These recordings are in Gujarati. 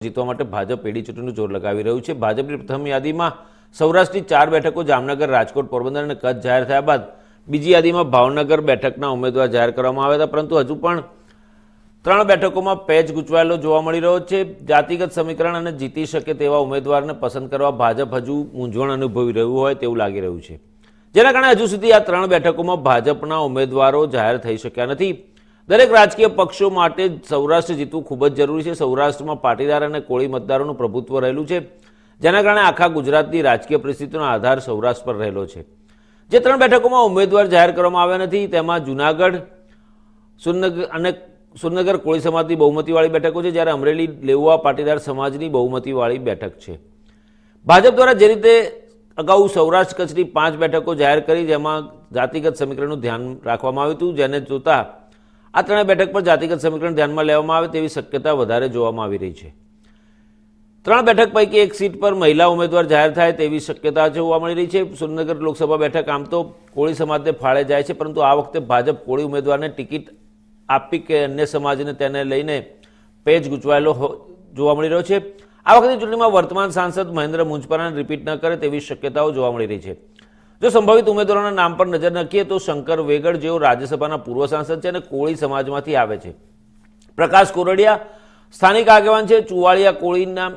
જીતવા માટે ભાજપ પેઢી ચૂંટણીનું જોર લગાવી રહ્યું છે. ભાજપની પ્રથમ યાદીમાં સૌરાષ્ટ્રની ચાર બેઠકો જામનગર, રાજકોટ, પોરબંદર અને કચ્છ જાહેર થયા બાદ બીજી યાદીમાં ભાવનગર બેઠકના ઉમેદવાર જાહેર કરવામાં આવ્યા હતા. પરંતુ હજુ પણ ત્રણ બેઠકોમાં પેચ ગૂંચવાયેલો જોવા મળી રહ્યો છે. જાતિગત સમીકરણ અને જીતી શકે તેવા ઉમેદવારને પસંદ કરવા ભાજપ હજુ મૂંઝવણ અનુભવી રહ્યું હોય તેવું લાગી રહ્યું છે. જેના કારણે હજુ સુધી આ ત્રણ બેઠકોમાં ભાજપના ઉમેદવારો જાહેર થઈ શક્યા નથી. દરેક રાજકીય પક્ષો માટે સૌરાષ્ટ્ર જીતવું ખૂબ જ જરૂરી છે. સૌરાષ્ટ્રમાં પાટીદાર અને કોળી મતદારોનું પ્રભુત્વ રહેલું છે. જેના કારણે આખા ગુજરાતની રાજકીય પરિસ્થિતિનો આધાર સૌરાષ્ટ્ર પર રહેલો છે. જે ત્રણ બેઠકોમાં ઉમેદવાર જાહેર કરવામાં આવ્યા નથી, તેમાં જુનાગઢ સુરનગર અને સુરનગર કોળી સમાજની બહુમતીવાળી બેઠકો છે, જ્યારે અમરેલી, લેઉવા પાટીદાર સમાજની બહુમતીવાળી બેઠક છે. ભાજપ દ્વારા જે રીતે અગાઉ સૌરાષ્ટ્ર કચ્છની પાંચ બેઠકો જાહેર કરી, જેમાં જાતિગત સમીકરણનું ધ્યાન રાખવામાં આવ્યું હતું, જેને જોતા આ ત્રણેય બેઠક પર જાતિગત સમીકરણ ધ્યાનમાં લેવામાં આવે તેવી શક્યતા વધારે જોવામાં આવી રહી છે. ત્રણ બેઠક પૈકી એક સીટ પર મહિલા ઉમેદવાર જાહેર થાય તેવી શક્યતા જોવા મળી રહી છે. સુરનગર લોકસભા બેઠક આમ તો કોળી સમાજને ફાળે જાય છે, પરંતુ આ વખતે ભાજપ કોળી ઉમેદવારને ટિકિટ આપી કે અન્ય સમાજને તેને લઈને પેજ ગૂંચવાયેલો જોવા મળી રહ્યો છે. આ વખતે ચૂંટણીમાં વર્તમાન સાંસદ મહેન્દ્ર મુંજપરાને રિપીટ ન કરે તેવી શક્યતાઓ જોવા મળી રહી છે. જો સંભવિત ઉમેદવારોના નામ પર નજર નાખીએ તો શંકર વેગડ જેઓ રાજ્યસભાના પૂર્વ સાંસદ છે અને કોળી સમાજમાંથી આવે છે. પ્રકાશ કોરડિયા સ્થાનિક આગેવાન છે, ચુવાળિયા કોળીના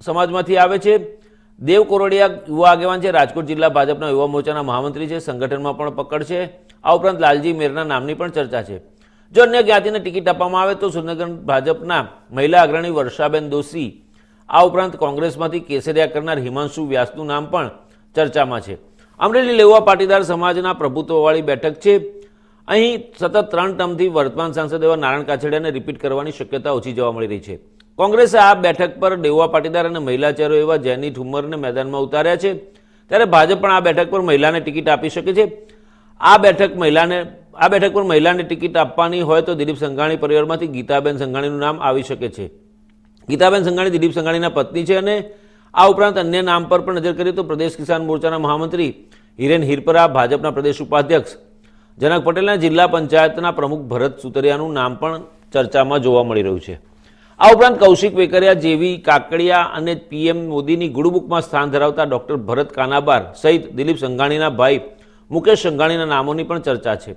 સમાજમાંથી આવે છે. દેવ કોરડિયા યુવા આગેવાન છે, રાજકોટ જિલ્લા ભાજપના યુવા મોરચાના મહામંત્રી છે, સંગઠનમાં પણ પકડ છે. આ ઉપરાંત લાલજી મેરના નામની પણ ચર્ચા છે. જો અન્ય જ્ઞાતિને ટિકિટ આપવામાં આવે તો સુરેન્દ્રનગર ભાજપના મહિલા અગ્રણી વર્ષાબેન દોશી, આ ઉપરાંત કોંગ્રેસમાંથી કેસરિયા કરનાર હિમાંશુ વ્યાસનું નામ પણ ચર્ચામાં છે. અમરેલી લેવા પાટીદાર સમાજના પ્રભુત્વવાળી બેઠક છે. અહીં સતત ત્રણ ટર્મથી વર્તમાન સાંસદ એવા નારાયણ કાછડિયાને રિપીટ કરવાની શક્યતા ઓછી જોવા મળી રહી છે. કોંગ્રેસે આ બેઠક પર દેવા પાટીદાર અને મહિલા ચહેરો એવા જેની ઠુમ્મરને મેદાનમાં ઉતાર્યા છે. ત્યારે ભાજપ પણ આ બેઠક પર મહિલાને ટિકિટ આપી શકે છે. આ બેઠક મહિલાને, આ બેઠક પર મહિલાને ટિકિટ આપવાની હોય તો દિલીપ સંઘાણી પરિવારમાંથી ગીતાબેન સંઘાણીનું નામ આવી શકે છે. ગીતાબેન સંઘાણી દિલીપ સંઘાણીના પત્ની છે અને આ ઉપરાંત અન્ય નામ પર પણ નજર કરીએ તો પ્રદેશ કિસાન મોરચાના મહામંત્રી હિરેન હિરપરા, ભાજપના પ્રદેશ ઉપાધ્યક્ષ જનક પટેલના જિલ્લા પંચાયતના પ્રમુખ ભરત સુતરિયાનું નામ પણ ચર્ચામાં જોવા મળી રહ્યું છે. આ ઉપરાંત કૌશિક વેકરિયા જેવી કાકડિયા અને પીએમ મોદીની ગુડબુકમાં સ્થાન ધરાવતા ડોક્ટર ભરત કાનાબાર સહિત દિલીપ સંઘાણીના ભાઈ મુકેશ સંઘાણીના નામોની પણ ચર્ચા છે.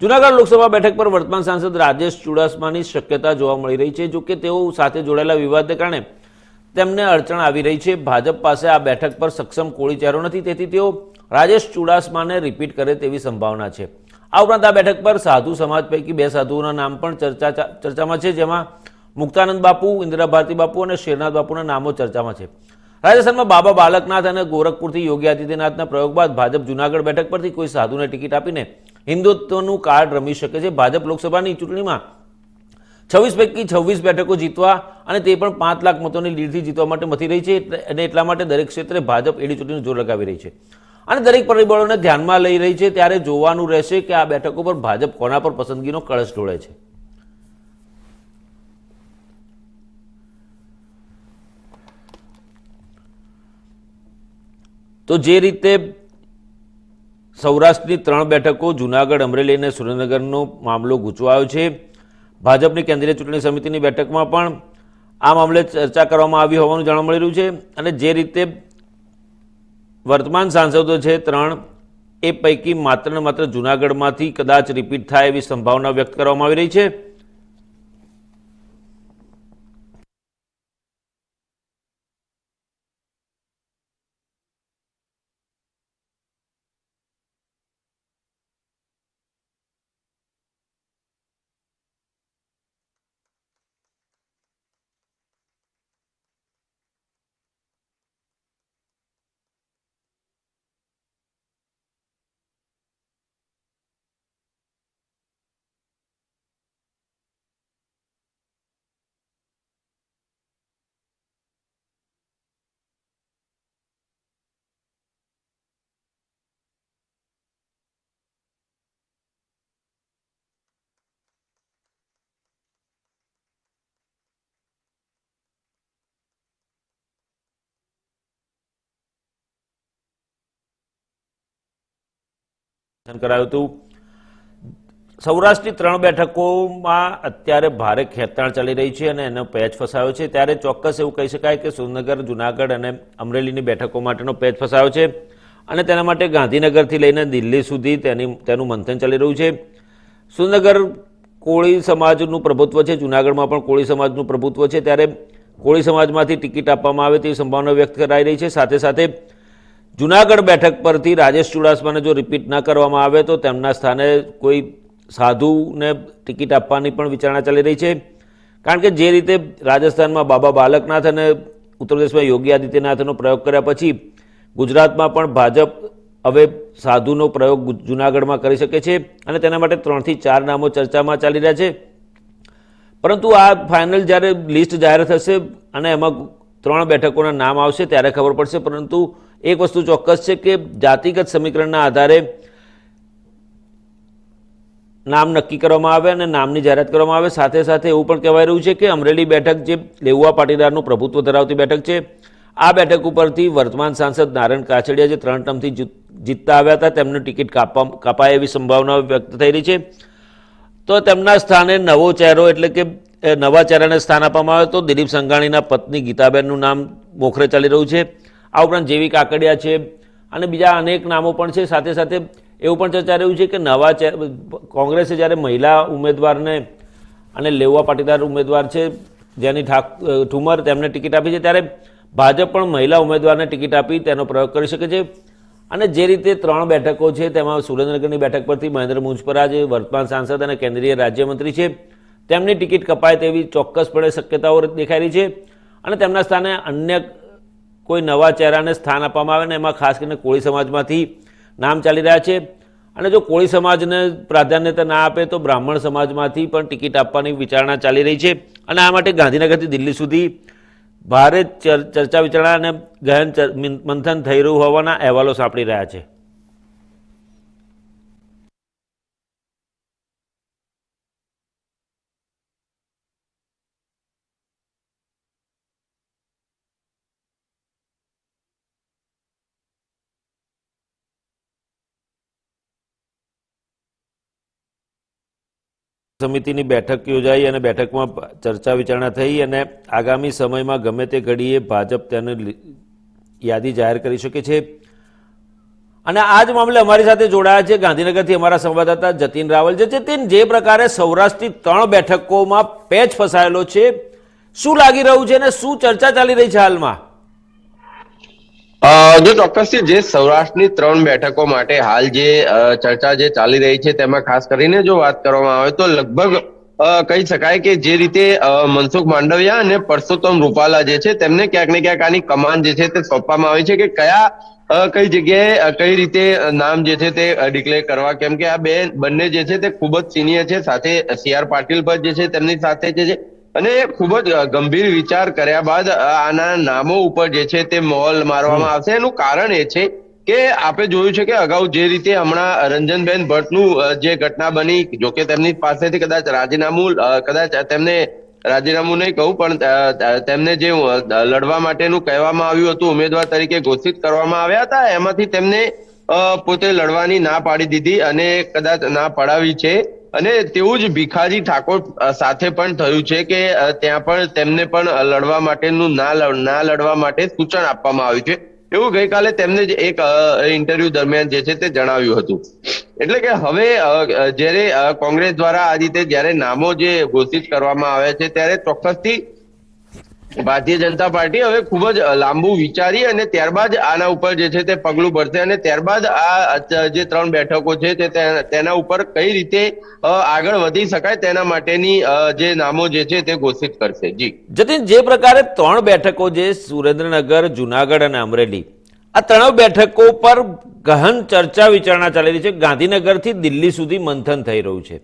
જુનાગઢ લોકસભા બેઠક પર વર્તમાન સાંસદ રાજેશ ચુડાસમાની શક્યતા જોવા મળી રહી છે જો કે તેઓ સાથે જોડાયેલા વિવાદને કારણે તેમને અડચણ આવી રહી છે. ભાજપ પાસે આ બેઠક પર સક્ષમ કોળી ચહેરો નથી, તેથી તેઓ રાજેશ ચુડાસમાને રિપીટ કરે તેવી સંભાવના છે. આ ઉપરાંત આ બેઠક પર સાધુ સમાજ પૈકી બે સાધુઓના નામ પણ ચર્ચા ચર્ચામાં છે, જેમાં મુક્તાનંદ બાપુ, ઇન્દિરા ભારતી બાપુ અને શેરનાથ બાપુના નામો ચર્ચામાં છે. રાજસ્થાનમાં બાબા બાલકનાથ અને ગોરખપુરથી યોગી આદિત્યનાથના પ્રયોગ બાદ ભાજપ જુનાગઢ બેઠક પરથી કોઈ સાધુને ટિકિટ આપીને હિન્દુત્વનું કાર્ડ રમી શકે છે. ભાજપ લોકસભાની ચૂંટણીમાં છવ્વીસ પૈકી છવ્વીસ બેઠકો જીતવા અને તે પણ પાંચ લાખ મતોની લીડથી જીતવા માટે મથી રહી છે અને એટલા માટે દરેક ક્ષેત્રે ભાજપ એડી ચૂંટણીનું જોર લગાવી રહી છે. અને દરેક પરિબળોને ધ્યાનમાં લઈ રહી છે ત્યારે જોવાનું રહેશે કે આ બેઠકો પર ભાજપ કોના પર પસંદગીનો કળશ ઢોળે છે. તો જે રીતે સૌરાષ્ટ્રની ત્રણ બેઠકો જુનાગઢ, અમરેલી અને સુરેન્દ્રનગરનો મામલો ગૂંચવાયો છે ભાજપની કેન્દ્રીય ચૂંટણી સમિતિની બેઠકમાં પણ આ મામલે ચર્ચા કરવામાં આવી હોવાનું જાણવા મળી રહ્યું છે અને જે રીતે વર્તમાન સાંસદો છે ત્રણ, એ પૈકી માત્ર ને માત્ર જુનાગઢમાંથી કદાચ રિપીટ થાય એવી સંભાવના વ્યક્ત કરવામાં આવી રહી છે. કરાયું હતું. સૌરાષ્ટ્રની ત્રણ બેઠકોમાં અત્યારે ભારે ખેંચાણ ચાલી રહી છે અને એનો પેચ ફસાયો છે. ત્યારે ચોક્કસ એવું કહી શકાય કે સુરનગર, જુનાગઢ અને અમરેલીની બેઠકો માટેનો પેચ ફસાયો છે અને તેના માટે ગાંધીનગરથી લઈને દિલ્હી સુધી તેની, તેનું મંથન ચાલી રહ્યું છે. સુરનગર કોળી સમાજનું પ્રભુત્વ છે. જુનાગઢમાં પણ કોળી સમાજનું પ્રભુત્વ છે. ત્યારે કોળી સમાજમાંથી ટિકિટ આપવામાં આવે તેવી સંભાવના વ્યક્ત કરાઈ રહી છે. સાથે સાથે જુનાગઢ બેઠક પરથી રાજેશ ચુડાસમાને જો રિપીટ ન કરવામાં આવે તો તેમના સ્થાને કોઈ સાધુને ટિકિટ આપવાની પણ વિચારણા ચાલી રહી છે. કારણ કે જે રીતે રાજસ્થાનમાં બાબા બાલકનાથ અને ઉત્તર પ્રદેશમાં યોગી આદિત્યનાથનો પ્રયોગ કર્યા પછી ગુજરાતમાં પણ ભાજપ હવે સાધુનો પ્રયોગ જુનાગઢમાં કરી શકે છે અને તેના માટે ત્રણથી ચાર નામો ચર્ચામાં ચાલી રહ્યા છે. પરંતુ આ ફાઇનલ જ્યારે લિસ્ટ જાહેર થશે અને એમાં ત્રણ બેઠકોના નામ આવશે ત્યારે ખબર પડશે પરંતુ એક વસ્તુ ચોક્કસ છે કે જાતિગત સમીકરણના આધારે નામ નક્કી કરવામાં આવે અને નામની જાહેરાત કરવામાં આવે. સાથે સાથે એવું પણ કહેવાય રહ્યું છે કે અમરેલી બેઠક જે લેઉવા પાટીદારનું પ્રભુત્વ ધરાવતી બેઠક છે, આ બેઠક ઉપરથી વર્તમાન સાંસદ નારાયણ કાછડિયા જે ત્રણ ટર્મથી જીત- જીતતા આવ્યા હતા, તેમનું ટિકિટ કાપવા, કપાય એવી સંભાવના વ્યક્ત થઈ રહી છે. તો તેમના સ્થાને નવો ચહેરો એટલે કે નવા ચહેરાને સ્થાન આપવામાં આવે તો દિલીપ સંઘાણીના પત્ની ગીતાબેનનું નામ મોખરે ચાલી રહ્યું છે. આ ઉપરાંત જેવી કાકડિયા છે અને બીજા અનેક નામો પણ છે. સાથે સાથે એવું પણ ચર્ચા રહ્યું છે કે નવા કોંગ્રેસે જ્યારે મહિલા ઉમેદવારને અને લેવા પાટીદાર ઉમેદવાર છે, જેની ઠાક, ઠુમર તેમને ટિકિટ આપી છે, ત્યારે ભાજપ પણ મહિલા ઉમેદવારને ટિકિટ આપી તેનો પ્રયોગ કરી શકે છે. અને જે રીતે ત્રણ બેઠકો છે, તેમાં સુરેન્દ્રનગરની બેઠક પરથી મહેન્દ્ર મુંજપરા જે વર્તમાન સાંસદ અને કેન્દ્રીય રાજ્યમંત્રી છે. તેમની ટિકિટ કપાય તેવી ચોક્કસપણે શક્યતાઓ દેખાઈ રહી છે અને તેમના સ્થાને અન્ય કોઈ નવા ચહેરાને સ્થાન આપવામાં આવે ને એમાં ખાસ કરીને કોળી સમાજમાંથી નામ ચાલી રહ્યા છે. અને જો કોળી સમાજને પ્રાધાન્યતા ના આપે તો બ્રાહ્મણ સમાજમાંથી પણ ટિકિટ આપવાની વિચારણા ચાલી રહી છે. અને આ માટે ગાંધીનગરથી દિલ્હી સુધી ભારે ચર- ચર્ચા વિચારણા અને ગહન મંથન થઈ રહ્યું હોવાના અહેવાલો સાંપડી રહ્યા છે. સમિતિની બેઠક યોજાઈ અને બેઠકમાં ચર્ચા વિચારણા થઈ અને આગામી સમયમાં ગમે તે ઘડીએ ભાજપ તેની યાદી જાહેર કરી શકે છે. અને આ જ મામલે અમારી સાથે જોડાયા છે ગાંધીનગરથી અમારા સંવાદદાતા જતીન રાવલ જે જતીન જે પ્રકારે સૌરાષ્ટ્રની ત્રણ બેઠકોમાં પેચ ફસાયેલો છે. શું લાગી રહ્યું છે અને શું ચર્ચા ચાલી રહી છે હાલમાં? જો ચોક્કસથી જે સૌરાષ્ટ્રની ત્રણ બેઠકો માટે હાલ જે ચર્ચા જે ચાલી રહી છે તેમાં ખાસ કરીને જો વાત કરવામાં આવે તો લગભગ કહી શકાય કે જે રીતે મનસુખ માંડવિયા અને પરસોત્તમ રૂપાલા જે છે તેમને ક્યાંક ને ક્યાંક આની કમાન જે છે તે સોંપવામાં આવી છે કે કયા કઈ જગ્યાએ કઈ રીતે નામ જે છે તે ડિક્લેર કરવા કેમ કે આ બે, બંને જે છે તે ખૂબ જ સિનિયર છે સાથે સી આર પાટીલ પર જે છે તેમની સાથે જે છે અને ખૂબ જ ગંભીર વિચાર કર્યા બાદ આના નામો ઉપર જે છે તે મોલ મારવામાં આવશે. એનું કારણ એ છે કે આપણે જોયું છે કે અગાઉ જે રીતે હમણાં રંજનબેન ભટ્ટનું જે ઘટના બની જોકે તેમની પાસેથી કદાચ રાજીનામું કદાચ તેમને, રાજીનામું નહીં કહું, પણ તેમને જે લડવા માટેનું કહેવામાં આવ્યું હતું, ઉમેદવાર તરીકે ઘોષિત કરવામાં આવ્યા હતા, એમાંથી તેમને પોતે લડવાની ના પાડી દીધી અને કદાચ ના પડાવી છે. અને તેવું જ ભીખાજી ઠાકોર સાથે પણ થયું છે કે ત્યાં પણ તેમને પણ લડવા માટેનું ના ના લડવા માટે સૂચન આપવામાં આવ્યું છે. એવું ગઈકાલે તેમને જ એક ઇન્ટરવ્યુ દરમિયાન જે છે તે જણાવ્યું હતું. એટલે કે હવે જ્યારે કોંગ્રેસ દ્વારા આ રીતે જ્યારે નામો જે ઘોષિત કરવામાં આવ્યા છે, ત્યારે ચોક્કસથી ભારતીય જનતા પાર્ટી હવે ખૂબ જ લાંબુ વિચારી અને ત્યારબાદ આના ઉપર જે છે તે પગલું ભરશે અને ત્યારબાદ આ જે ત્રણ બેઠકો છે તે તેના ઉપર કઈ રીતે આગળ વધી શકાય તેના માટેની જે નામો જે છે તે ઘોષિત કરશે. જી. જતીન, જે પ્રકારે ત્રણ બેઠકો જે સુરેન્દ્રનગર, જુનાગઢ અને અમરેલી, આ ત્રણ બેઠકો પર ગહન ચર્ચા વિચારણા ચાલી રહી છે. ગાંધીનગરથી દિલ્હી સુધી મંથન થઈ રહ્યું છે.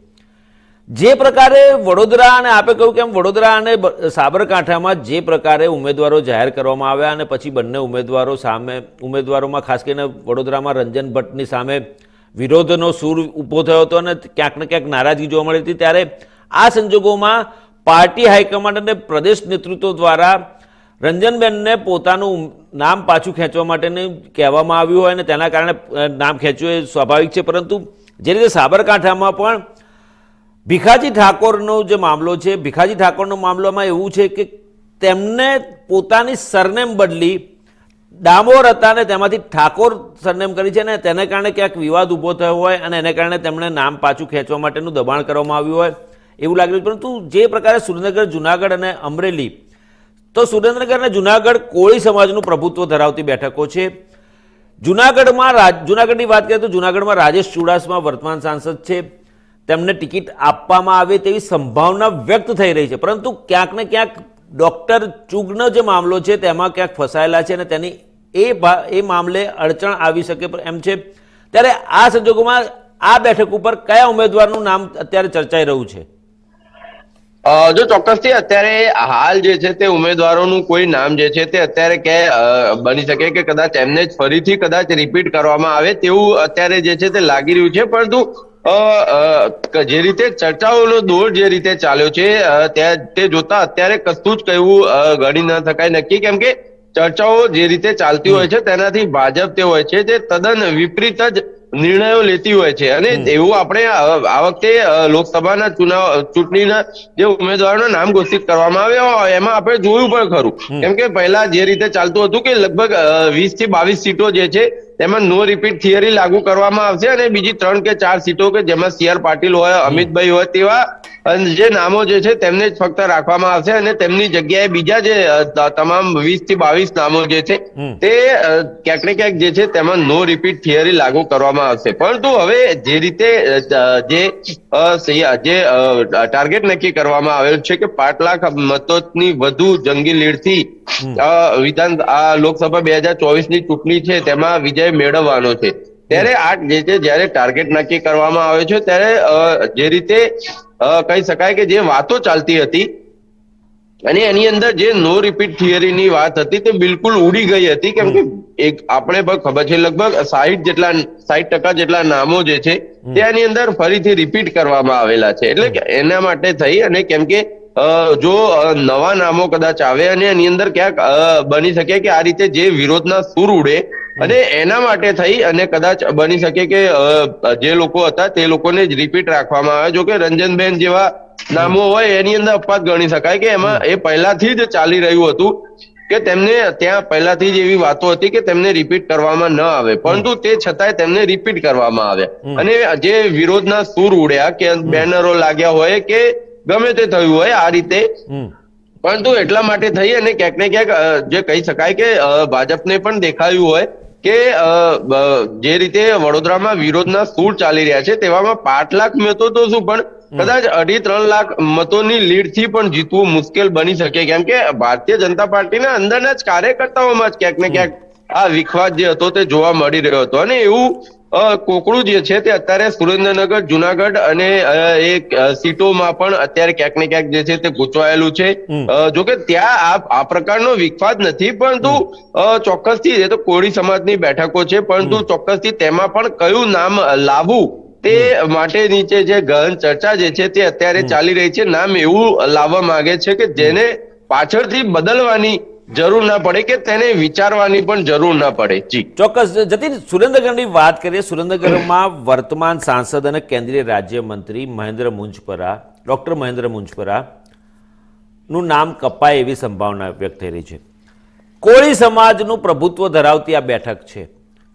જે પ્રકારે વડોદરા અને આપે કહ્યું કે વડોદરા અને સાબરકાંઠામાં જે પ્રકારે ઉમેદવારો જાહેર કરવામાં આવ્યા અને પછી બંને ઉમેદવારો સામે, ઉમેદવારોમાં ખાસ કરીને વડોદરામાં રંજન ભટ્ટની સામે વિરોધનો સૂર ઊભો થયો હતો અને ક્યાંક ને ક્યાંક નારાજગી જોવા મળી હતી. ત્યારે આ સંજોગોમાં પાર્ટી હાઈકમાન્ડ અને પ્રદેશ નેતૃત્વ દ્વારા રંજનબેનને પોતાનું નામ પાછું ખેંચવા માટેનું કહેવામાં આવ્યું હોય અને તેના કારણે નામ ખેંચ્યું એ સ્વાભાવિક છે. પરંતુ જે રીતે સાબરકાંઠામાં પણ ભીખાજી ઠાકોરનો જે મામલો છે, ભીખાજી ઠાકોરનો મામલામાં એવું છે કે તેમને પોતાની સરનેમ બદલી ડામોર હતા ને તેમાંથી ઠાકોર સરનેમ કરી છે ને તેને કારણે ક્યાંક વિવાદ ઊભો થયો હોય અને એને કારણે તેમણે નામ પાછું ખેંચવા માટેનું દબાણ કરવામાં આવ્યું હોય, એવું લાગ્યું. પરંતુ જે પ્રકારે સુરેન્દ્રનગર, જુનાગઢ અને અમરેલી, તો સુરેન્દ્રનગર અને જુનાગઢ કોળી સમાજનું પ્રભુત્વ ધરાવતી બેઠકો છે જુનાગઢમાં જુનાગઢની વાત કરીએ તો જુનાગઢમાં રાજેશ ચુડાસમા વર્તમાન સાંસદ છે તેમને ટિકિટ આપવામાં આવે તેવી સંભાવના વ્યક્ત થઈ રહી છે. પરંતુ ક્યાંક ને ક્યાંક ડૉક્ટર ચુગનો જે મામલો છે તેમાં ક્યાંક ફસાયેલા છે અને તેની એ એ મામલે અડચણ આવી શકે એમ છે. ત્યારે આ સંજોગોમાં આ બેઠક ઉપર કયા ઉમેદવારનું નામ અત્યારે ચર્ચાઈ રહ્યું છે? જો ચોક્કસથી અત્યારે હાલ જે છે તે ઉમેદવારોનું કોઈ નામ જે છે તે અત્યારે કે બની શકે કે કદાચ એમને જ ફરીથી કદાચ રિપીટ કરવામાં આવે તેવું અત્યારે જે છે તે લાગી રહ્યું છે. પરંતુ જે રીતે ચર્ચાઓનો દોર જે રીતે ચાલ્યો છે તે જોતા અત્યારે કશું જ કહેવું ગણી ન શકાય. નક્કી કેમ કે ચર્ચાઓ જે રીતે ચાલતી હોય છે તેનાથી ભાજપ તે હોય છે તે તદ્દન વિપરીત જ નિર્ણયો લેતી હોય છે. અને એવું આપણે આ વખતે લોકસભાના ચુનાવ ચૂંટણીના જે ઉમેદવારોના નામ ઘોષિત કરવામાં આવ્યા હોય એમાં આપણે જોયું પણ ખરું. કેમ કે પહેલા જે રીતે ચાલતું હતું કે લગભગ વીસથી બાવીસ સીટો જે છે તેમાં નો રિપીટ થિયરી લાગુ કરવામાં આવશે અને બીજી ત્રણ કે ચાર સીટો કે જેમાં સી આર પાટીલ હોય અમિતભાઈ હોય તેવા જે નામો જે છે તેમને જ ફક્ત રાખવામાં આવશે અને તેમની જગ્યાએ બીજા જે તમામ વીસથી બાવીસ નામો જે છે તે ક્યાંક ને ક્યાંક જે છે તેમાં નો રિપીટ થિયરી લાગુ કરવામાં આવશે. પરંતુ હવે જે રીતે જે જે ટાર્ગેટ નક્કી કરવામાં આવેલ છે કે પાંચ લાખ મતોની વધુ જંગી લીડથી વિધાન આ લોકસભા બે હજાર ચોવીસની ચૂંટણી છે તેમાં વિજય મેળવવાનો છે. ત્યારે આ જે છે જયારે ટાર્ગેટ નક્કી કરવામાં આવે છે ત્યારે જે રીતે કહી શકાય કે જે વાતો ચાલતી હતી અને એની અંદર જે નો રિપીટ થિયરીની વાત હતી તે બિલકુલ ઉડી ગઈ હતી કેમ કે એક આપણે ખબર છે લગભગ સાહીઠ જેટલા સાહીઠ ટકા જેટલા નામો જે છે તે આની અંદર ફરીથી રિપીટ કરવામાં આવેલા છે. એટલે કે એના માટે થઈ અને કેમ કે જો નવા નામો કદાચ આવે અને એની અંદર ક્યાંક બની શકે કે આ રીતે જે વિરોધના સૂર ઉડે અને એના માટે થઈ અને કદાચ બની શકે કે જે લોકો હતા તે લોકોને જ રિપીટ રાખવામાં આવે. જો કે રંજનબેન જેવા નામો હોય એની અંદર અપવાદ ગણી શકાય કે એમાં એ પહેલાથી જ ચાલી રહ્યું હતું કે તેમને ત્યાં પહેલાથી જ એવી વાતો હતી કે તેમને રિપીટ કરવામાં ન આવે. પરંતુ તે છતાંય તેમને રિપીટ કરવામાં આવ્યા અને જે વિરોધના સૂર ઉડ્યા કે બેનરો લાગ્યા હોય કે ગમે તે થયું હોય આ રીતે. પરંતુ એટલા માટે થઈ અને ક્યાંક ને ક્યાંક જે કહી શકાય કે ભાજપને પણ દેખાયું હોય કે જે રીતે વડોદરામાં વિરોધના સૂર ચાલી રહ્યા છે તેવામાં પાંચ લાખ મતો તો શું પણ કદાચ અઢી ત્રણ લાખ મતોની લીડથી પણ જીતવું મુશ્કેલ બની શકે. કેમ કે ભારતીય જનતા પાર્ટીના અંદરના જ કાર્યકર્તાઓમાં જ ક્યાંક ને ક્યાંક આ વિખવાદ જે હતો તે જોવા મળી રહ્યો હતો. અને એવું કોકડું જે છે તે અત્યારે સુરેન્દ્રનગર જુનાગઢ અને એ સીટોમાં પણ અત્યારે ક્યાંક ને ક્યાંક જે છે તે ગૂંચવાયેલું છે. જો કે ત્યાં આ પ્રકારનો વિખવાદ નથી પરંતુ ચોક્કસથી એ તો કોળી સમાજની બેઠકો છે પરંતુ ચોક્કસથી તેમાં પણ કયું નામ લાવવું તે માટે નીચે જે ગહન ચર્ચા જે છે તે અત્યારે ચાલી રહી છે. નામ એવું લાવવા માંગે છે કે જેને પાછળથી બદલવાની જરૂર ના પડે કે તેને વિચારવાની પણ જરૂર ના પડે. જી. ચોક્કસ. જતીન, સુરેન્દ્રનગરની વાત કરીએ. સુરેન્દ્રનગરમાં વર્તમાન સાંસદ અને કેન્દ્રીય રાજ્યમંત્રી મહેન્દ્ર મુંજપરા, ડોક્ટર મહેન્દ્ર મુંજપરા નું નામ કપાય એવી સંભાવના વ્યક્ત થઈ રહી છે. કોળી સમાજનું પ્રભુત્વ ધરાવતી આ બેઠક છે.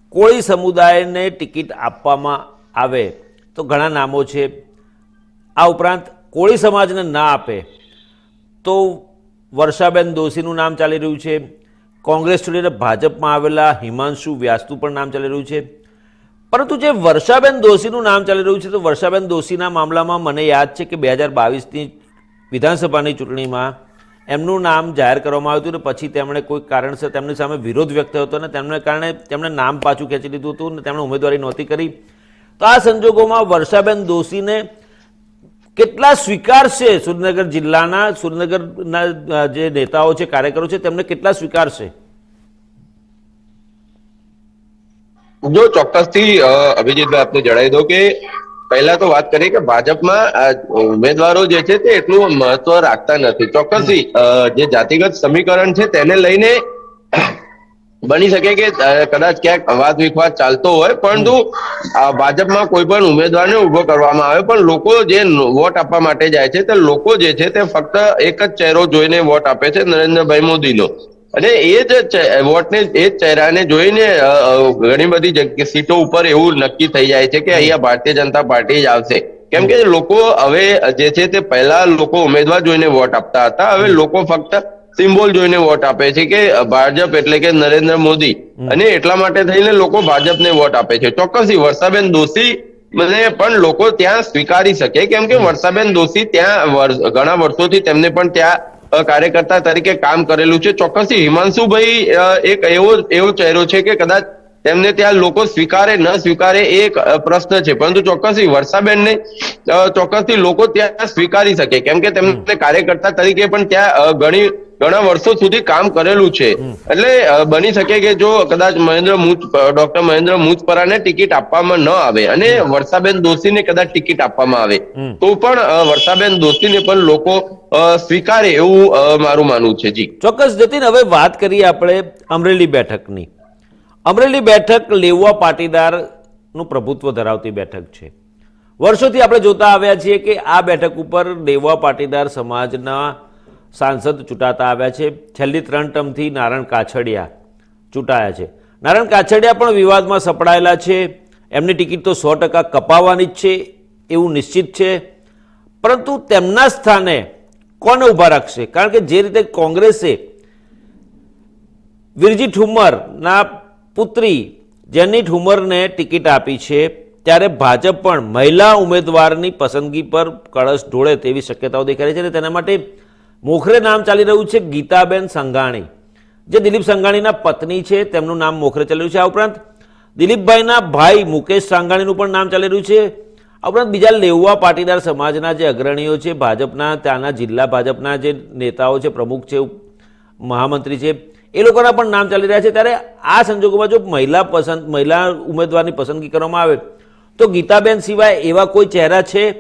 કોળી સમુદાયને ટિકિટ આપવામાં આવે તો ઘણા નામો છે. આ ઉપરાંત કોળી સમાજને ના આપે તો વર્ષાબેન દોશીનું નામ ચાલી રહ્યું છે. કોંગ્રેસ છોડીને ભાજપમાં આવેલા હિમાંશુ વ્યાસનું પણ નામ ચાલી રહ્યું છે. પરંતુ જે વર્ષાબેન દોશીનું નામ ચાલી રહ્યું છે, તો વર્ષાબેન દોશીના મામલામાં મને યાદ છે કે બે હજાર બાવીસની વિધાનસભાની ચૂંટણીમાં એમનું નામ જાહેર કરવામાં આવ્યું હતું ને પછી તેમણે કોઈ કારણસર તેમની સામે વિરોધ વ્યક્ત થયો હતો અને તેમને કારણે તેમણે નામ પાછું ખેંચી લીધું હતું અને તેમણે ઉમેદવારી નહોતી કરી. તો આ સંજોગોમાં વર્ષાબેન દોશીને કેટલા સ્વીકારશે સુરેન્દ્રનગર જિલ્લાના, સુરેન્દ્રનગરના જે નેતાઓ છે, કાર્યકરો છે, તેમને કેટલા સ્વીકારશે જો ચોક્કસથી અભિજીત આપને જણાવી દો કે પહેલા તો વાત કરીએ કે ભાજપમાં ઉમેદવારો જે છે તે એટલું મહત્વ રાખતા નથી. ચોક્કસથી જે જાતિગત સમીકરણ છે તેને લઈને બની શકે કે કદાચ ક્યાંક અવાજ વિખવાદ ચાલતો હોય પરંતુ ભાજપમાં કોઈ પણ ઉમેદવારને ઊભો કરવામાં આવે પણ લોકો જે વોટ આપવા માટે જાય છે તે લોકો જે છે તે ફક્ત એક જ ચહેરો જોઈને વોટ આપે છે નરેન્દ્રભાઈ મોદીનો. અને એ જ વોટને એ જ ચહેરાને જોઈને ઘણી બધી સીટો ઉપર એવું નક્કી થઈ જાય છે કે અહીંયા ભારતીય જનતા પાર્ટી જ આવશે. કેમ કે લોકો હવે જે છે તે પહેલા લોકો ઉમેદવાર જોઈને વોટ આપતા હતા હવે લોકો ફક્ત સિમ્બોલ જોઈને વોટ આપે છે કે ભાજપ એટલે કે નરેન્દ્ર મોદી. અને એટલા માટે થઈને લોકો ભાજપને વોટ આપે છે. ચોક્કસથી વર્ષાબેન દોશી મને પણ લોકો ત્યાં સ્વીકારી શકે કેમ કે વર્ષાબેન દોશી ત્યાં ઘણા વર્ષોથી તેમને પણ ત્યાં કાર્યકર્તા તરીકે કામ કરેલું છે. ચોક્કસથી હિમાંશુભાઈ એક એવો એવો ચહેરો છે કે કદાચ તેમને ત્યાં લોકો સ્વીકારે ન સ્વીકારે એ એક પ્રશ્ન છે. પરંતુ ચોક્કસથી વર્ષાબેનને ચોક્કસથી લોકો ત્યાં સ્વીકારી શકે. કેમ કે તેમને કાર્યકર્તા તરીકે પણ ત્યાં ઘણી ઘણા વર્ષો સુધી કામ કરેલું છે. એટલે બની શકે કે જો કદાચ મહેન્દ્ર મુજ ડોક્ટર મહેન્દ્ર મુજપરાને ટિકિટ આપવામાં ન આવે અને વર્ષાબેન દોશીને કદાચ ટિકિટ આપવામાં આવે તો પણ વર્ષાબેન દોશીને પણ લોકો સ્વીકારે એવું મારું માનવું છે જી. ચોક્કસ જતીન હવે વાત કરીએ આપણે અમરેલી બેઠકની. અમરેલી બેઠક લેવા પાટીદારનું પ્રભુત્વ ધરાવતી બેઠક છે. વર્ષોથી આપણે જોતા આવ્યા છીએ કે આ બેઠક ઉપર લેવા પાટીદાર સમાજના સાંસદ ચૂંટાતા આવ્યા છે. છેલ્લી ત્રણ ટર્મથી નારાયણ કાછડિયા ચૂંટાયા છે. નારાયણ કાછડિયા પણ વિવાદમાં સપડાયેલા છે. એમની ટિકિટ તો સો ટકા કપાવવાની જ છે, એવું નિશ્ચિત છે. પરંતુ તેમના સ્થાને કોને ઊભા રાખશે? કારણ કે જે રીતે કોંગ્રેસે વિરજી ઠુમરના પુત્રી જેની ઠુમરને ટિકિટ આપી છે, ત્યારે ભાજપ પણ મહિલા ઉમેદવારની પસંદગી પર કળશ ઢોળે તેવી શક્યતાઓ રહી છે અને તેના માટે મોખરે નામ ચાલી રહ્યું છે ગીતાબેન સંઘાણી. જે દિલીપ સંઘાણીના પત્ની છે, તેમનું નામ મોખરે ચાલી રહ્યું છે. આ ઉપરાંત દિલીપભાઈના ભાઈ મુકેશ સાંઘાણીનું પણ નામ ચાલી રહ્યું છે. આ ઉપરાંત બીજા લેવા પાટીદાર સમાજના જે અગ્રણીઓ છે, ભાજપના, ત્યાંના જિલ્લા ભાજપના જે નેતાઓ છે, પ્રમુખ છે, મહામંત્રી છે, એ લોકોના પણ નામ ચાલી રહ્યા છે. ત્યારે આ સંજોગોમાં જો મહિલા પસંદ, મહિલા ઉમેદવારની પસંદગી કરવામાં આવે, તો ગીતાબેન સિવાય એવા કોઈ ચહેરા છે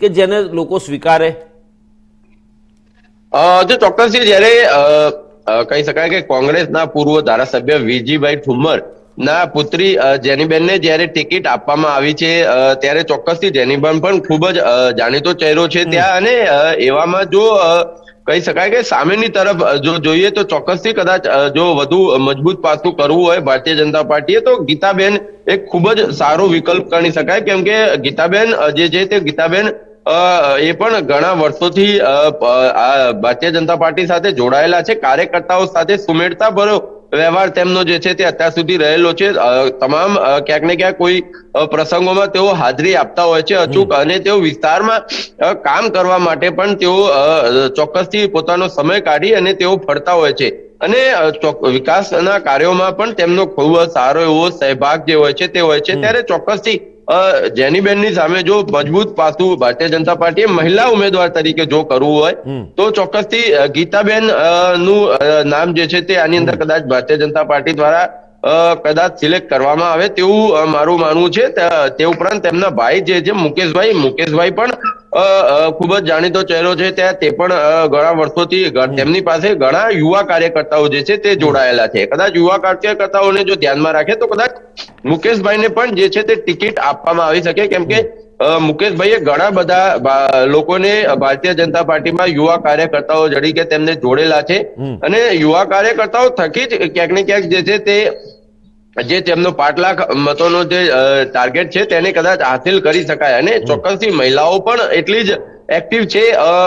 કે જેને લોકો સ્વીકારે? જો ચોક્કસથી જ્યારે અ, અ, કહી શકાય કે કોંગ્રેસના પૂર્વ ધારાસભ્ય વીજીભાઈ ઠુમ્મર ના પુત્રી જેનીબેનને જ્યારે ટિકિટ આપવામાં આવી છે ત્યારે ચોક્કસથી જેનીબેન પણ ખૂબ જ જાણીતો ચહેરો છે ત્યાં અને એવામાં જો કહી શકાય કે સામેની તરફ જો જોઈએ તો ચોક્કસથી કદાચ જો વધુ મજબૂત પાસું કરવું હોય ભારતીય જનતા પાર્ટીએ તો ગીતાબેન એક ખૂબ જ સારો વિકલ્પ ગણી શકાય. કેમ કે ગીતાબેન જે છે તે ગીતાબેન એ પણ ઘણા વર્ષોથી ભારતીય જનતા પાર્ટી સાથે જોડાયેલા છે. કાર્યકર્તાઓ સાથે સુમેળતા ભરો વ્યવહાર તેમનો જે છે તે અત્યાર સુધી રહેલો છે. તમામ ક્યાંક ને ક્યાંક કોઈ પ્રસંગોમાં તેઓ હાજરી આપતા હોય છે. અચૂક અને તેઓ વિસ્તારમાં કામ કરવા માટે પણ તેઓ ચોક્કસથી પોતાનો સમય કાઢી અને તેઓ ફરતા હોય છે. અને વિકાસના કાર્યોમાં પણ તેમનો ખૂબ જ સારો એવો સહભાગ જે હોય છે તે હોય છે. ત્યારે ચોક્કસથી જેનીબેનની સામે જો મજબૂત પાસું ભારતીય જનતા પાર્ટીએ મહિલા ઉમેદવાર તરીકે જો કરવું હોય તો ચોક્કસથી ગીતાબેનનું નામ જે છે તે આની અંદર કદાચ ભારતીય જનતા પાર્ટી દ્વારા કદાચ સિલેક્ટ કરવામાં આવે તેવું મારું માનવું છે. તે ઉપરાંત તેમના ભાઈ જે છે મુકેશભાઈ મુકેશભાઈ પણ ખૂબ જ જાણીતો ચહેરો છે ત્યાં. તે પણ ઘણા વર્ષોથી તેમની પાસે ઘણા યુવા કાર્યકર્તાઓ જે છે તે જોડાયેલા છે. કદાચ યુવા કાર્યકર્તાઓને જો ધ્યાનમાં રાખે તો કદાચ મુકેશભાઈને પણ જે છે તે ટિકિટ આપવામાં આવી શકે. કેમ કે મુકેશભાઈએ ઘણા બધા લોકોને ભારતીય જનતા પાર્ટીમાં યુવા કાર્યકર્તાઓ તરીકે તેમને જોડેલા છે. અને યુવા કાર્યકર્તાઓ થકી જ ક્યાંક ને ક્યાંક જે છે તે જે તેમનો પાંચ લાખ મતોનો જે ટાર્ગેટ છે તેને કદાચ હાસિલ કરી શકાય અને ચોક્કસથી મહિલાઓ પણ એટલી જ એક્ટિવ છે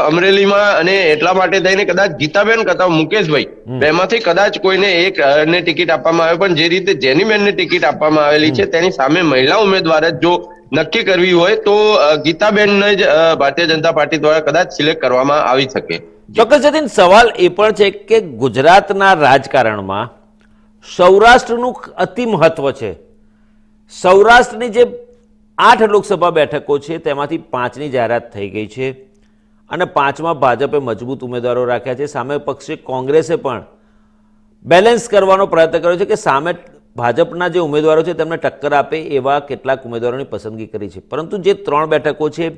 અમરેલીમાં અને એટલા માટે થઈને કદાચ ગીતાબેન કરતા મુકેશભાઈ. એમાંથી કદાચ કોઈને એક ને ટિકિટ આપવામાં આવે પણ જે રીતે જેનીબેનને ટિકિટ આપવામાં આવેલી છે તેની સામે મહિલા ઉમેદવાર જ જો નક્કી કરવી હોય તો ગીતાબેન ગીતાબેનને જ ભારતીય જનતા પાર્ટી દ્વારા કદાચ સિલેક્ટ કરવામાં આવી શકે. ચોક્કસ જતીન સવાલ એ પણ છે કે ગુજરાતના રાજકારણમાં સૌરાષ્ટ્રનું અતિ મહત્વ છે. સૌરાષ્ટ્રની જે આઠ લોકસભા બેઠકો છે, તેમાંથી પાંચની જાહેરાત થઈ ગઈ છે અને પાંચમાં ભાજપે મજબૂત ઉમેદવારો રાખ્યા છે. સામે પક્ષે કોંગ્રેસે પણ બેલેન્સ કરવાનો પ્રયત્ન કર્યો છે કે સામે ભાજપના જે ઉમેદવારો છે, તેમને ટક્કર આપે એવા કેટલાક ઉમેદવારોની પસંદગી કરી છે. પરંતુ જે ત્રણ બેઠકો છે,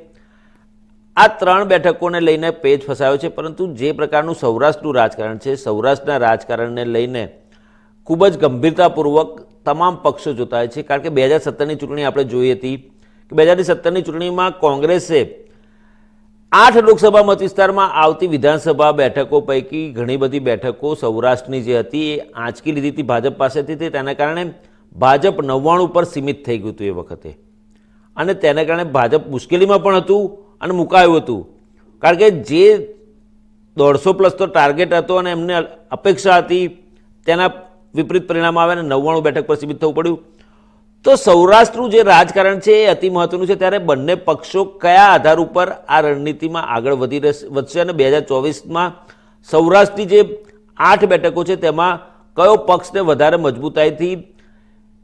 આ ત્રણ બેઠકોને લઈને પેજ ફસાયો છે. પરંતુ જે પ્રકારનું સૌરાષ્ટ્રનું રાજકારણ છે, સૌરાષ્ટ્રના રાજકારણને લઈને ખૂબ જ ગંભીરતાપૂર્વક તમામ પક્ષો જોતા છે. કારણ કે બે હજાર સત્તરની ચૂંટણી આપણે જોઈ હતી કે બે હજાર સત્તરની ચૂંટણીમાં કોંગ્રેસે આઠ લોકસભા મત વિસ્તારમાં આવતી વિધાનસભા બેઠકો પૈકી ઘણી બધી બેઠકો સૌરાષ્ટ્રની જે હતી એ આંચકી લીધી હતી ભાજપ પાસેથી તેના કારણે ભાજપ નવ્વાણું પર સીમિત થઈ ગયું હતું એ વખતે. અને તેને કારણે ભાજપ મુશ્કેલીમાં પણ હતું અને મુકાયું હતું. કારણ કે જે દોઢસો પ્લસ તો ટાર્ગેટ હતો અને એમને અપેક્ષા હતી તેના વિપરીત પરિણામ આવે અને નવ્વાણું બેઠક પર સીમિત થવું પડ્યું. તો સૌરાષ્ટ્રનું જે રાજકારણ છે એ અતિ મહત્વનું છે, ત્યારે બંને પક્ષો કયા આધાર ઉપર આ રણનીતિમાં આગળ વધી વધશે અને બે હજાર ચોવીસમાં સૌરાષ્ટ્રની જે આઠ બેઠકો છે તેમાં કયો પક્ષને વધારે મજબૂતાઈથી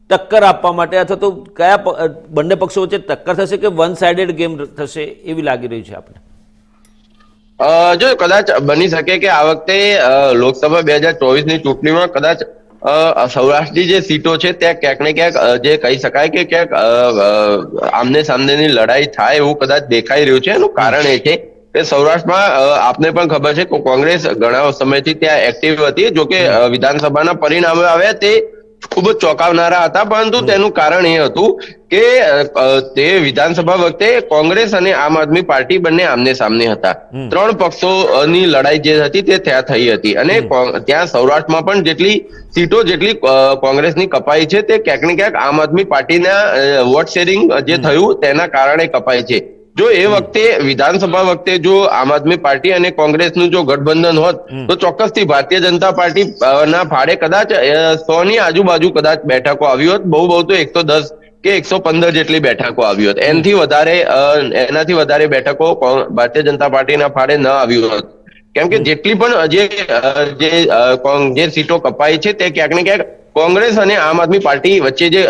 ટક્કર આપવા માટે અથવા તો કયા બંને પક્ષો વચ્ચે ટક્કર થશે કે વન સાઇડેડ ગેમ થશે એવી લાગી રહ્યું છે આપણે જો કદાચ બની શકે કે આ વખતે લોકસભા બે હજાર ચોવીસની ચૂંટણીમાં કદાચ સૌરાષ્ટ્રની જે સીટો છે, ત્યાં ક્યાંક ને ક્યાંક જે કહી શકાય કે ક્યાંક આમને સામનેની લડાઈ થાય એવું કદાચ દેખાઈ રહ્યું છે. એનું કારણ એ છે કે સૌરાષ્ટ્રમાં આપને પણ ખબર છે કે કોંગ્રેસ ઘણા સમયથી ત્યાં એક્ટિવ હતી. જોકે વિધાનસભાના પરિણામો આવ્યા તે ખૂબ જ ચોંકાવનારા હતા પરંતુ તેનું કારણ એ હતું કે તે વિધાનસભા વખતે કોંગ્રેસ અને આમ આદમી પાર્ટી બંને આમને સામને હતા. ત્રણ પક્ષોની લડાઈ જે હતી તે ત્યાં થઈ હતી અને ત્યાં સૌરાષ્ટ્રમાં પણ જેટલી સીટો જેટલી કોંગ્રેસની કપાઈ છે તે ક્યાંક ને ક્યાંક આમ આદમી પાર્ટીના વોટ શેરિંગ જે થયું તેના કારણે કપાઈ છે. જો એ વખતે વિધાનસભા વખતે જો આમ આદમી પાર્ટી અને કોંગ્રેસનું જો ગઠબંધન હોત તો ચોક્કસથી ભારતીય જનતા પાર્ટી ના ફાળે કદાચ સો ની આજુબાજુ કદાચ બેઠકો આવી હોત. બહુ બહુ તો એકસો દસ કે એકસો પંદર જેટલી બેઠકો આવી હોત. એનાથી વધારે એનાથી વધારે બેઠકો ભારતીય જનતા પાર્ટીના ફાળે ન આવી હોત. કેમ કે જેટલી પણ જે જે સીટો કપાઈ છે તે ક્યાંક ને ક્યાંક કોંગ્રેસ અને આમ આદમી પાર્ટી વચ્ચે જે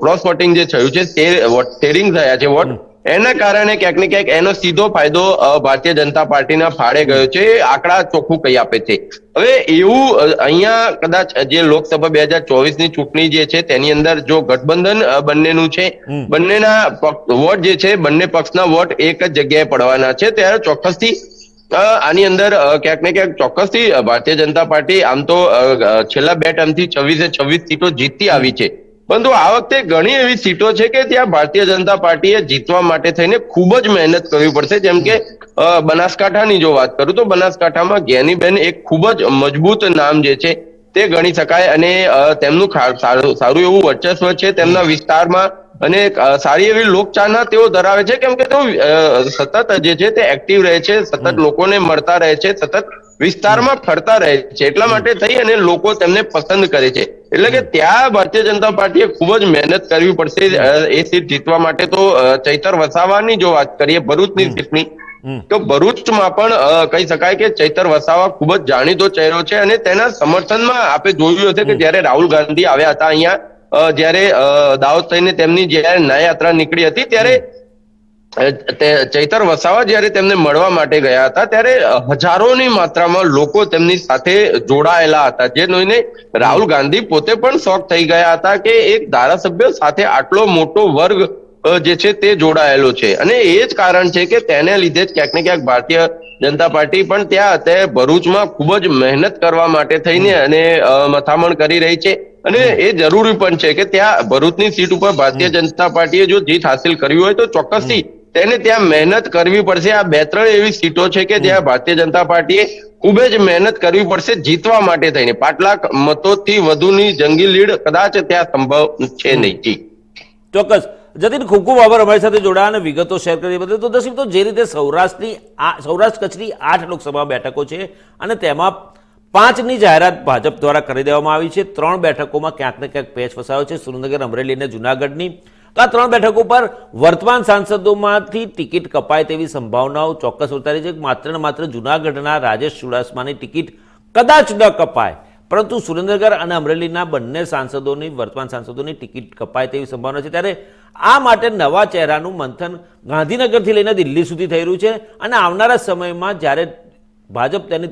ક્રોસ વોટિંગ જે થયું છે તે વોટ થયા છે. વોટ એના કારણે ક્યાંક ને ક્યાંક એનો સીધો ફાયદો ભારતીય જનતા પાર્ટીના ફાળે ગયો છે આંકડા ચોખ્ખું કહી આપે છે. હવે એવું અહીંયા કદાચ જે લોકસભા બે હજાર ચોવીસની ચૂંટણી જે છે તેની અંદર જો ગઠબંધન બંનેનું છે બંનેના વોટ જે છે બંને પક્ષના વોટ એક જ જગ્યાએ પડવાના છે ત્યારે ચોક્કસથી આની અંદર ક્યાંક ને ક્યાંક ચોક્કસથી ભારતીય જનતા પાર્ટી આમ તો છેલ્લા બે ટર્મથી છવ્વીસે છવ્વીસ સીટો જીતતી આવી છે. પરંતુ આ વખતે ઘણી એવી સીટો છે કે ત્યાં ભારતીય જનતા પાર્ટીએ જીતવા માટે થઈને ખૂબ જ મહેનત કરવી પડશે. જેમ કે બનાસકાંઠાની જો વાત કરું તો બનાસકાંઠામાં જ્ઞાનીબેન એક ખૂબ જ મજબૂત નામ જે છે તે ગણી શકાય અને તેમનું સારું સારું એવું વર્ચસ્વ છે તેમના વિસ્તારમાં અને સારી એવી લોકચાહના તેઓ ધરાવે છે. કેમ કે તેઓ સતત જે છે તે એક્ટિવ રહે છે સતત લોકોને મળતા રહે છે સતત વિસ્તારમાં ફરતા રહે છે. એટલા માટે થઈ અને લોકો તેમને પસંદ કરે છે. એટલે કે ત્યાં ભારતીય જનતા પાર્ટીએ ખૂબ જ મહેનત કરવી પડશે. એ સીટ જીતવા માટે તો ચૈતર વસાવાની જો વાત કરીએ ભરૂચની સીટની તો ભરૂચમાં પણ કહી શકાય કે ચૈતર વસાવા ખૂબ જ જાણીતો ચહેરો છે અને તેના સમર્થનમાં આપણે જોયું હશે કે જ્યારે રાહુલ ગાંધી આવ્યા હતા અહીંયા જયારે દાહોદ થઈને તેમની જ્યારે ન્યાય યાત્રા નીકળી હતી ત્યારે ચૈતર વસાવા જ્યારે તેમને મળવા માટે ગયા હતા ત્યારે હજારોની માત્રામાં લોકો તેમની સાથે જોડાયેલા હતા જે જોઈને રાહુલ ગાંધી પોતે પણ શોખ થઈ ગયા હતા કે એક ધારાસભ્ય સાથે આટલો મોટો વર્ગ જે છે તે જોડાયેલો છે. અને એ જ કારણ છે કે તેને લીધે જ ક્યાંક ને ક્યાંક ભારતીય જનતા પાર્ટી પણ ત્યાં અત્યારે ભરૂચમાં ખૂબ જ મહેનત કરવા માટે થઈને અને મથામણ કરી રહી છે. અને એ જરૂરી પણ છે કે ત્યાં ભરૂચની સીટ ઉપર ભારતીય જનતા પાર્ટીએ જો જીત હાસિલ કરવી હોય તો ચોક્કસથી તેને ત્યાં મહેનત કરવી પડશે. આ બે ત્રણ એવી સીટો છે કે જ્યાં ભારતીય જનતા પાર્ટીએ ખૂબ જ મહેનત કરવી પડશે જીતવા માટે થઈને. પાંચ લાખ મતોથી વધુની જંગી લીડ કદાચ ત્યાં સંભવ છે નહીં. જી. ચોક્કસ. જતીન ખૂબ ખૂબ આભાર અમારી સાથે જોડાયા અને વિગતો શેર કરી બદલ. તો દર્શક તો જે રીતે સૌરાષ્ટ્રની આ સૌરાષ્ટ્ર કચ્છની આઠ લોકસભા બેઠકો છે અને તેમાં પાંચની જાહેરાત ભાજપ દ્વારા કરી દેવામાં આવી છે. ત્રણ બેઠકોમાં ક્યાંક ને ક્યાંક પેચ ફસાયો છે. સુરેન્દ્રનગર અમરેલી અને જુનાગઢની. તો આ ત્રણ બેઠકો પર વર્તમાન સાંસદોમાંથી ટિકિટ કપાય તેવી સંભાવનાઓ ચોક્કસ ઉતારી છે. માત્ર ને માત્ર જુનાગઢના રાજેશ ચુડાસમાની ટિકિટ કદાચ ન કપાય. પરંતુ સુરેન્દ્રનગર અને અમરેલીના બંને સાંસદોની, વર્તમાન સાંસદોની ટિકિટ કપાય તેવી સંભાવના છે. ત્યારે આ માટે નવા ચહેરાનું મંથન ગાંધીનગરથી લઈને દિલ્હી સુધી થઈ રહ્યું છે. અને આવનારા સમયમાં જ્યારે ભાજપ તેની